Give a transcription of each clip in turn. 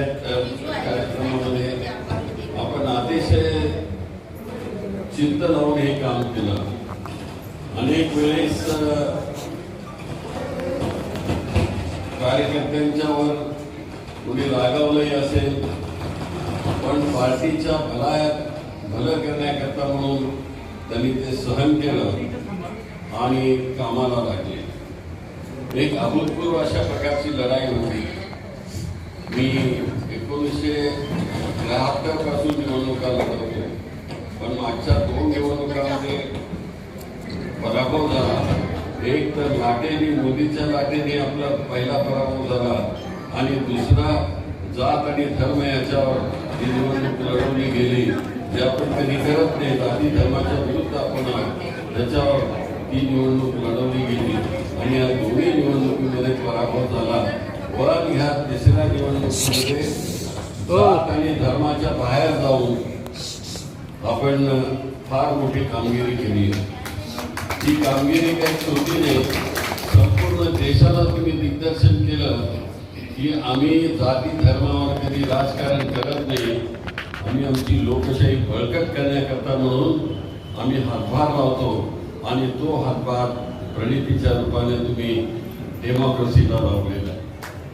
कार्यक्रमामध्ये आपण अतिशय चिंत लावून हे काम केलं. अनेक वेळेस कार्यकर्त्यांच्यावर कुणी रागावलंही असेल पण पार्टीच्या भला भलं करण्याकरता म्हणून त्यांनी ते सहन केलं आणि कामाला लागले. एक अभूतपूर्व अशा प्रकारची लढाई होती. मी एकोणीसशे त्र्याहत्तरपासून निवडणुका लढत पण मागच्या दोन निवडणुकांमध्ये पराभव झाला. एक तर लाटेने मोदीच्या लाटेने आपला पहिला पराभव झाला. आणि दुसरा जात आणि धर्म याच्यावर ही निवडणूक लढवली गेली. जे आपण कधी करत नाही जाती धर्माच्या विरुद्ध आपण त्याच्यावर ही निवडणूक लढवली गेली. आणि या दोन्ही निवडणुकीमध्ये पराभव झाला. पण ह्या तिसऱ्या निवडणुकीमध्ये हो. जात आणि धर्माच्या बाहेर जाऊन आपण फार मोठी कामगिरी केली आहे. ही कामगिरी काही सोपी नाही. संपूर्ण देशाला तुम्ही दिग्दर्शन केलं की आम्ही जाती धर्मावर कधी राजकारण करत नाही. आम्ही आमची लोकशाही बळकट करण्याकरता म्हणून आम्ही हातभार लावतो आणि तो हातभार प्रणितीच्या रूपाने तुम्ही डेमोक्रेसीला लावलेला आहे.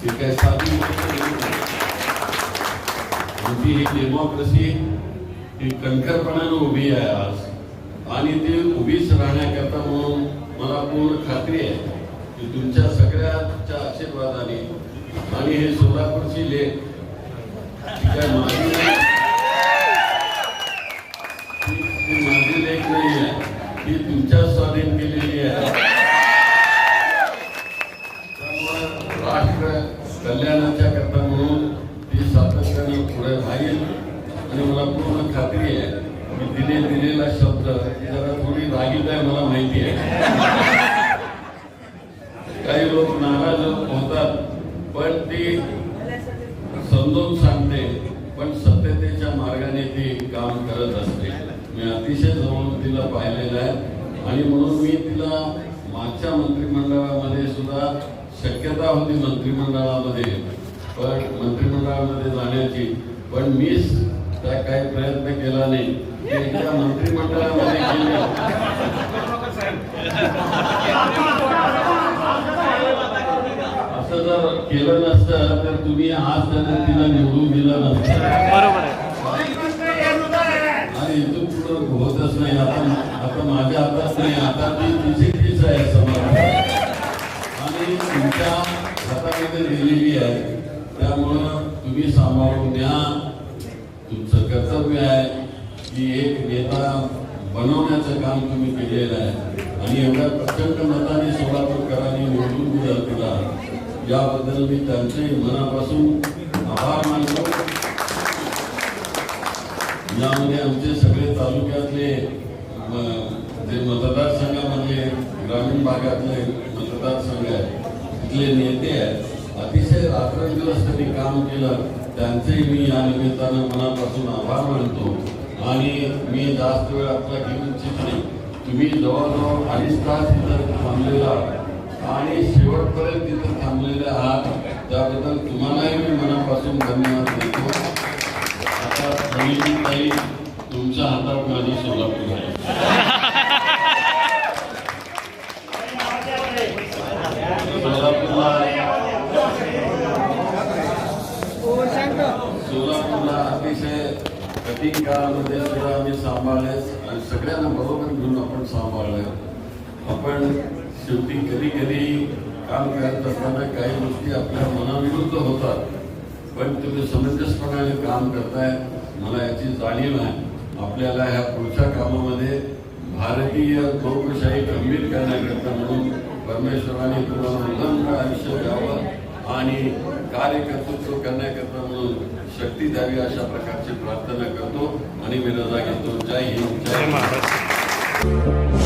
ही काही साधी गोष्ट ही डेमोक्रेसी ही कणखरपणाने उभी आहे आज. आणि ती उभीच राहण्याकरता म्हणून मला पूर्ण खात्री आहे की तुमच्या सगळ्याच्या आशीर्वादाने आणि हे सोलापूरची लेख ती माझी लेख ती- माझी लेख नाही आहे. ती तुमच्या स्वाधीन केलेली आहे. त्यामुळे राष्ट्र कल्याणाच्या करता म्हणून आणि मला पूर्ण खात्री आहे की तिने दिलेला शब्द जरा थोडी रागीत आहे मला माहिती आहे. काही लोक नाराज होतात पण ती समजून सांगते पण सत्यतेच्या मार्गाने ती काम करत असते. मी अतिशय जवळून तिला पाहिलेलं आहे आणि म्हणून मी तिला मागच्या मंत्रिमंडळामध्ये सुद्धा शक्यता होती मंत्रिमंडळामध्ये पण मंत्रिमंडळामध्ये जाण्याची पण मी त्या काही प्रयत्न केला नाही. ते एकदा मंत्रिमंडळामध्ये असं जर केलं नसतं तर तुम्ही आज त्यांना तिला निवडून दिलं नसतं. बरोबर आणि इथून पुढं होतच नाही. आता आता माझ्या हातात नाही. आता ती तिची तीच आहे समाज आणि तुमच्या हातामध्ये दिलेली आहे. त्यामुळं तुम्ही सांभाळून तुमचं कर्तव्य आहे की एक नेता बनवण्याचं काम तुम्ही केलेलं आहे. आणि एवढ्या प्रचंड मताने सोलापूरकरांनी निवडून दिला तुला याबद्दल मी त्यांचे मनापासून आभार मानतो. यामध्ये आमचे सगळे तालुक्यातले जे मतदारसंघामध्ये ग्रामीण भागातले मतदारसंघ आहेत तिथले नेते आहेत. अतिशय रात्रंदिवस त्यांनी काम केलं. त्यांचेही मी या निमित्तानं मनापासून आभार मानतो. आणि मी जास्त वेळ आपला घेऊ इच्छित नाही. तुम्ही जवळजवळ अडीच तास तिथं थांबलेला आणि शेवटपर्यंत तिथं थांबलेले आहात. त्याबद्दल तुम्हालाही मी मनापासून धन्यवाद देतो. आता पहिली ताई तुमच्या हातात माझी सोलापूर आहे. सोलापूरला अतिशय कठीण काळामध्ये सुद्धा आम्ही सांभाळले. आणि सगळ्यांना बरोबर घेऊन आपण सांभाळले. आपण शेवटी कधी कधी काम करत असताना काही गोष्टी आपल्या मनाविरुद्ध होतात. पण तुम्ही काम करताय. मला याची जाणीव आहे. आपल्याला ह्या पुढच्या कामामध्ये भारतीय लोकशाही गंभीर करण्याकरता म्हणून परमेश्वराने तुम्हाला आयुष्य द्यावं. आणि कार्यकर्तृत्व करण्याकरता म्हणून शक्ती द्यावी अशा प्रकारची प्रार्थना करतो आणि मी रजा घेतो. जय हिंद जय महाराष्ट्र. महाराज